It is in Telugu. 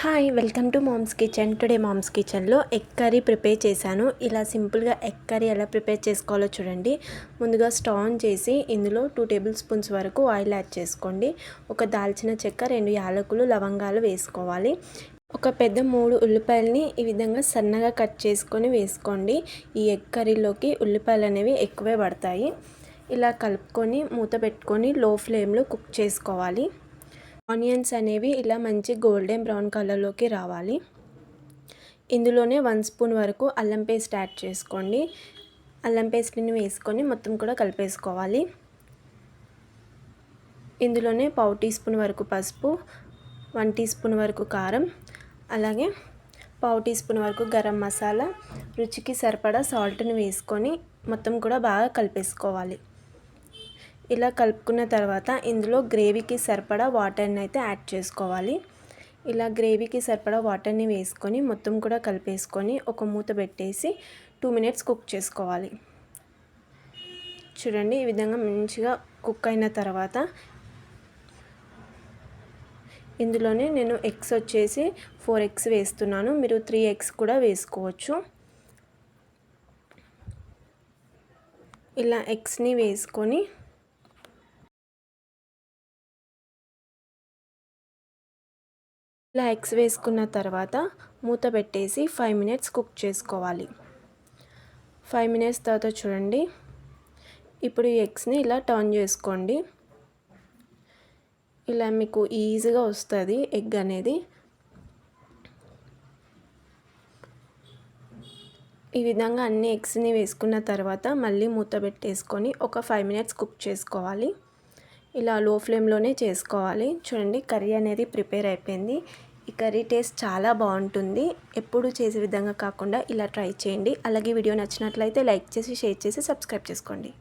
Hi welcome to mom's kitchen. Today mom's కిచెన్లో ఎగ్ కర్రీ ప్రిపేర్ చేశాను. ఇలా సింపుల్గా ఎగ్ కర్రీ ఎలా ప్రిపేర్ చేసుకోవాలో చూడండి. ముందుగా స్టవ్ ఆన్ చేసి ఇందులో టూ టేబుల్ స్పూన్స్ వరకు ఆయిల్ యాడ్ చేసుకోండి. ఒక దాల్చిన చెక్క రెండు యాలకులు లవంగాలు వేసుకోవాలి. ఒక పెద్ద మూడు ఉల్లిపాయలని ఈ విధంగా సన్నగా కట్ చేసుకొని వేసుకోండి. ఈ ఎగ్ కర్రీలోకి ఉల్లిపాయలు అనేవి ఎక్కువే పడతాయి. ఇలా కలుపుకొని మూత పెట్టుకొని లో ఫ్లేమ్లో కుక్ చేసుకోవాలి. ఆనియన్స్ అనేవి ఇలా మంచి గోల్డెన్ బ్రౌన్ కలర్లోకి రావాలి. ఇందులోనే వన్ స్పూన్ వరకు అల్లం పేస్ట్ యాడ్ చేసుకోండి. అల్లం పేస్ట్ని వేసుకొని మొత్తం కూడా కలిపేసుకోవాలి. ఇందులోనే పావు టీ స్పూన్ వరకు పసుపు వన్ టీ స్పూన్ వరకు కారం అలాగే పావు టీ స్పూన్ వరకు గరం మసాలా రుచికి సరిపడా సాల్ట్ని వేసుకొని మొత్తం కూడా బాగా కలిపేసుకోవాలి. ఇలా కలుపుకున్న తర్వాత ఇందులో గ్రేవీకి సరిపడా వాటర్ని అయితే యాడ్ చేసుకోవాలి. ఇలా గ్రేవీకి సరిపడా వాటర్ని వేసుకొని మొత్తం కూడా కలిపేసుకొని ఒక మూత పెట్టేసి టూ మినిట్స్ కుక్ చేసుకోవాలి. చూడండి ఈ విధంగా మంచిగా కుక్ అయిన తర్వాత ఇందులోనే నేను ఎగ్స్ వచ్చేసి ఫోర్ ఎగ్స్ వేస్తున్నాను. మీరు త్రీ ఎగ్స్ కూడా వేసుకోవచ్చు. ఇలా ఎగ్స్ని వేసుకొని ఇలా ఎగ్స్ వేసుకున్న తర్వాత మూత పెట్టేసి ఫైవ్ మినిట్స్ కుక్ చేసుకోవాలి. ఫైవ్ మినిట్స్ తర్వాత చూడండి. ఇప్పుడు ఈ ఎగ్స్ని ఇలా టర్న్ చేసుకోండి. ఇలా మీకు ఈజీగా వస్తుంది ఎగ్ అనేది. ఈ విధంగా అన్ని ఎగ్స్ని వేసుకున్న తర్వాత మళ్ళీ మూత పెట్టేసుకొని ఒక ఫైవ్ మినిట్స్ కుక్ చేసుకోవాలి. ఇలా లో ఫ్లేమ్లోనే చేసుకోవాలి. చూడండి కర్రీ అనేది ప్రిపేర్ అయిపోయింది. ఈ కర్రీ టేస్ట్ చాలా బాగుంటుంది. ఎప్పుడు చేసే విధంగా కాకుండా ఇలా ట్రై చేయండి. అలాగే వీడియో నచ్చినట్లయితే లైక్ చేసి షేర్ చేసి సబ్స్క్రైబ్ చేసుకోండి.